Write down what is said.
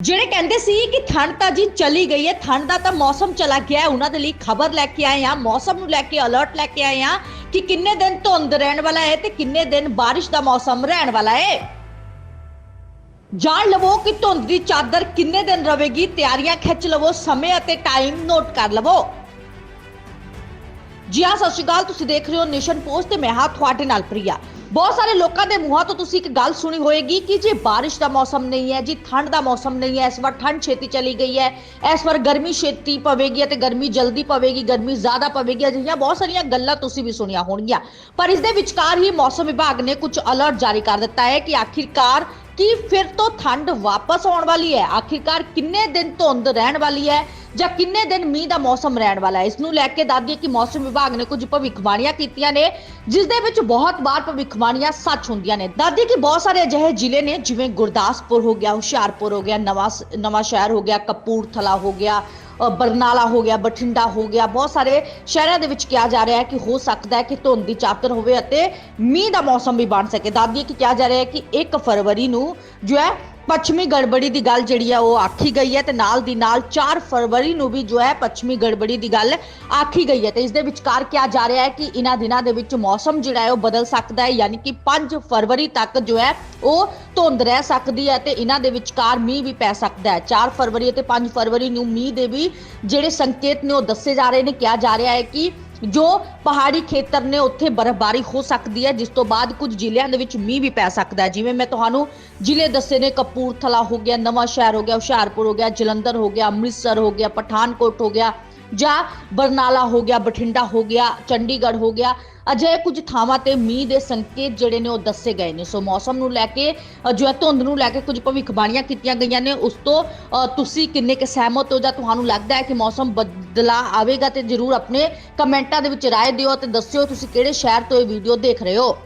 ਜਿਹੜੇ ਕਹਿੰਦੇ ਸੀ ਕਿ ਠੰਡ ਤਾਂ ਜੀ ਚਲੀ ਗਈ ਹੈ, ਠੰਡ ਦਾ ਤਾਂ ਮੌਸਮ ਚਲਾ ਗਿਆ ਹੈ, ਉਹਨਾਂ ਦੇ ਲਈ ਖਬਰ ਲੈ ਕੇ ਆਏ ਆ ਮੌਸਮ ਨੂੰ ਲੈ ਕੇ ਅਲਰਟ ਲੈ ਕੇ ਆਏ ਆ ਕਿ ਕਿੰਨੇ ਦਿਨ ਧੁੰਦ ਰਹਿਣ ਵਾਲਾ ਹੈ ਤੇ ਕਿੰਨੇ ਦਿਨ ਬਾਰਿਸ਼ ਦਾ ਮੌਸਮ ਰਹਿਣ ਵਾਲਾ ਹੈ। ਜਾਣ ਲਵੋ ਕਿ ਧੁੰਦ ਦੀ ਚਾਦਰ ਕਿੰਨੇ ਦਿਨ ਰਹੇਗੀ, ਤਿਆਰੀਆਂ ਖਿੱਚ ਲਵੋ, ਸਮੇਂ ਅਤੇ ਟਾਈਮ ਨੋਟ ਕਰ ਲਵੋ। ਜੀ ਹਾਂ, ਸਤਿ ਸ਼੍ਰੀ ਅਕਾਲ। ਤੁਸੀਂ ਦੇਖ ਰਹੇ ਹੋ ਨੇਸ਼ਨ ਪੋਸਟ ਤੇ ਮੈਂ ਹਾਂ ਤੁਹਾਡੇ ਨਾਲ ਪ੍ਰਿਆ। ਬਹੁਤ ਸਾਰੇ ਲੋਕਾਂ ਦੇ ਮੂੰਹਾਂ ਤੋਂ ਤੁਸੀਂ ਇੱਕ ਗੱਲ ਸੁਣੀ ਹੋਏਗੀ ਕਿ ਜੇ ਬਾਰਿਸ਼ ਦਾ ਮੌਸਮ ਨਹੀਂ ਹੈ, ਜੀ ਠੰਡ ਦਾ ਮੌਸਮ ਨਹੀਂ ਹੈ, ਇਸ ਵਾਰ ਠੰਡ ਛੇਤੀ ਚਲੀ ਗਈ ਹੈ, ਇਸ ਵਾਰ ਗਰਮੀ ਛੇਤੀ ਪਵੇਗੀ ਅਤੇ ਗਰਮੀ ਜਲਦੀ ਪਵੇਗੀ, ਗਰਮੀ ਜ਼ਿਆਦਾ ਪਵੇਗੀ, ਅਜਿਹੀਆਂ ਬਹੁਤ ਸਾਰੀਆਂ ਗੱਲਾਂ ਤੁਸੀਂ ਵੀ ਸੁਣੀਆਂ ਹੋਣਗੀਆਂ। ਪਰ ਇਸ ਦੇ ਵਿਚਕਾਰ ਹੀ ਮੌਸਮ ਵਿਭਾਗ ਨੇ ਕੁਝ ਅਲਰਟ ਜਾਰੀ ਕਰ ਦਿੱਤਾ ਹੈ ਕਿ ਆਖਿਰਕਾਰ ਕੀ ਫਿਰ ਤੋਂ ਠੰਡ ਵਾਪਸ ਆਉਣ ਵਾਲੀ ਹੈ? ਆਖਿਰਕਾਰ ਕਿੰਨੇ ਦਿਨ ਧੁੰਦ ਰਹਿਣ ਵਾਲੀ ਹੈ? ਜਾਂ ਕਿੰਨੇ ਦਿਨ ਮੀਂਹ ਦਾ ਮੌਸਮ ਰਹਿਣ ਵਾਲਾ ਹੈ? ਇਸ ਨੂੰ ਲੈ ਕੇ ਦੱਸਦੀਏ ਕਿ ਮੌਸਮ ਵਿਭਾਗ ਨੇ ਕੁਝ ਭਵਿੱਖਬਾਣੀਆਂ ਕੀਤੀਆਂ ਨੇ, ਜਿਸ ਦੇ ਵਿੱਚ ਬਹੁਤ ਵਾਰ ਭਵਿੱਖਬਾਣੀਆਂ ਸੱਚ ਹੁੰਦੀਆਂ ਨੇ। ਦਾਦੀ ਕਿ ਬਹੁਤ ਸਾਰੇ ਅਜਿਹੇ ਜ਼ਿਲ੍ਹੇ ਨੇ, ਜਿਵੇਂ ਗੁਰਦਾਸਪੁਰ ਹੋ ਗਿਆ, ਹੁਸ਼ਿਆਰਪੁਰ ਹੋ ਗਿਆ, ਨਵਾਂ ਨਵਾਂ ਸ਼ਹਿਰ ਹੋ ਗਿਆ, ਕਪੂਰਥਲਾ ਹੋ ਗਿਆ ਬਰਨਾਲਾ ਹੋ ਗਿਆ, ਬਠਿੰਡਾ ਹੋ ਗਿਆ। ਬਹੁਤ ਸਾਰੇ ਸ਼ਹਿਰਾਂ ਦੇ ਵਿੱਚ ਕਿਹਾ ਜਾ ਰਿਹਾ ਹੈ ਕਿ ਹੋ ਸਕਦਾ ਹੈ ਕਿ ਧੁੰਦ ਦੀ ਚਾਦਰ ਹੋਵੇ ਅਤੇ ਮੀਂਹ ਦਾ ਮੌਸਮ ਵੀ ਬਣ ਸਕੇ। ਦਾਦੀ ਕਿ ਕਿਹਾ ਜਾ ਰਿਹਾ ਹੈ ਕਿ 1 ਫਰਵਰੀ ਨੂੰ ਜੋ ਹੈ ਪੱਛਮੀ ਗੜਬੜੀ ਦੀ ਗੱਲ ਜਿਹੜੀ ਹੈ ਉਹ ਆਖੀ ਗਈ ਹੈ ਤੇ ਨਾਲ ਦੀ ਨਾਲ 4 ਫਰਵਰੀ ਨੂੰ ਵੀ ਜੋ ਹੈ ਪੱਛਮੀ ਗੜਬੜੀ ਦੀ ਗੱਲ ਆਖੀ ਗਈ ਹੈ ਤੇ ਇਸ ਦੇ ਵਿਚਕਾਰ ਕਿਹਾ ਜਾ ਰਿਹਾ ਹੈ ਕਿ ਇਹਨਾਂ ਦਿਨਾਂ ਦੇ ਵਿੱਚ ਮੌਸਮ ਜਿਹੜਾ ਹੈ ਉਹ ਬਦਲ ਸਕਦਾ ਹੈ, ਯਾਨੀ ਕਿ 5 ਫਰਵਰੀ ਤੱਕ ਜੋ ਹੈ ਉਹ ਧੁੰਦ ਰਹਿ ਸਕਦੀ ਹੈ ਤੇ ਇਹਨਾਂ ਦੇ ਵਿਚਕਾਰ ਮੀਂਹ ਵੀ ਪੈ ਸਕਦਾ ਹੈ। 4 ਫਰਵਰੀ ਅਤੇ 5 ਫਰਵਰੀ ਨੂੰ ਮੀਂਹ ਦੇ ਵੀ ਜਿਹੜੇ ਸੰਕੇਤ ਨੇ ਉਹ ਦੱਸੇ ਜਾ ਰਹੇ ਨੇ, ਕਿਹਾ ਜਾ ਰਿਹਾ ਹੈ ਕਿ ਜੋ ਪਹਾੜੀ ਖੇਤਰ ਨੇ ਉੱਥੇ ਬਰਫ਼ਬਾਰੀ ਹੋ ਸਕਦੀ ਹੈ, ਜਿਸ ਤੋਂ ਬਾਅਦ ਕੁਝ ਜ਼ਿਲ੍ਹਿਆਂ ਦੇ ਵਿੱਚ ਮੀਂਹ ਵੀ ਪੈ ਸਕਦਾ ਹੈ। ਜਿਵੇਂ ਮੈਂ ਤੁਹਾਨੂੰ ਜ਼ਿਲ੍ਹੇ ਦੱਸੇ ਨੇ, ਕਪੂਰਥਲਾ ਹੋ ਗਿਆ ਨਵਾਂ ਸ਼ਹਿਰ ਹੋ ਗਿਆ, ਹੁਸ਼ਿਆਰਪੁਰ ਹੋ ਗਿਆ, ਜਲੰਧਰ ਹੋ ਗਿਆ, ਅੰਮ੍ਰਿਤਸਰ ਹੋ ਗਿਆ, ਪਠਾਨਕੋਟ ਹੋ ਗਿਆ ਜਾਂ ਬਰਨਾਲਾ ਹੋ ਗਿਆ, ਬਠਿੰਡਾ ਹੋ ਗਿਆ, ਚੰਡੀਗੜ੍ਹ ਹੋ ਗਿਆ, ਅਜਿਹੇ ਕੁਝ ਥਾਵਾਂ ਤੇ ਮੀਂਹ ਦੇ ਸੰਕੇਤ ਜਿਹੜੇ ਨੇ ਉਹ ਦੱਸੇ ਗਏ ਨੇ। ਸੋ ਮੌਸਮ ਨੂੰ ਲੈ ਕੇ ਜੋ ਹੈ ਧੁੰਦ ਨੂੰ ਲੈ ਕੇ ਕੁਝ ਭਵਿੱਖਬਾਣੀਆਂ ਕੀਤੀਆਂ ਗਈਆਂ ਨੇ। ਉਸ ਤੋਂ ਤੁਸੀਂ ਕਿੰਨੇ ਕੁ ਸਹਿਮਤ ਹੋ ਜਾਂ ਤੁਹਾਨੂੰ ਲੱਗਦਾ ਹੈ ਕਿ ਮੌਸਮ ਬਦਲਾ ਆਵੇਗਾ ਤੇ ਜਰੂਰ ਆਪਣੇ ਕਮੈਂਟਾਂ ਦੇ ਵਿੱਚ ਰਾਏ ਦਿਓ ਤੇ ਦੱਸਿਓ ਤੁਸੀਂ ਕਿਹੜੇ ਸ਼ਹਿਰ ਤੋਂ ਇਹ ਵੀਡੀਓ ਦੇਖ ਰਹੇ ਹੋ।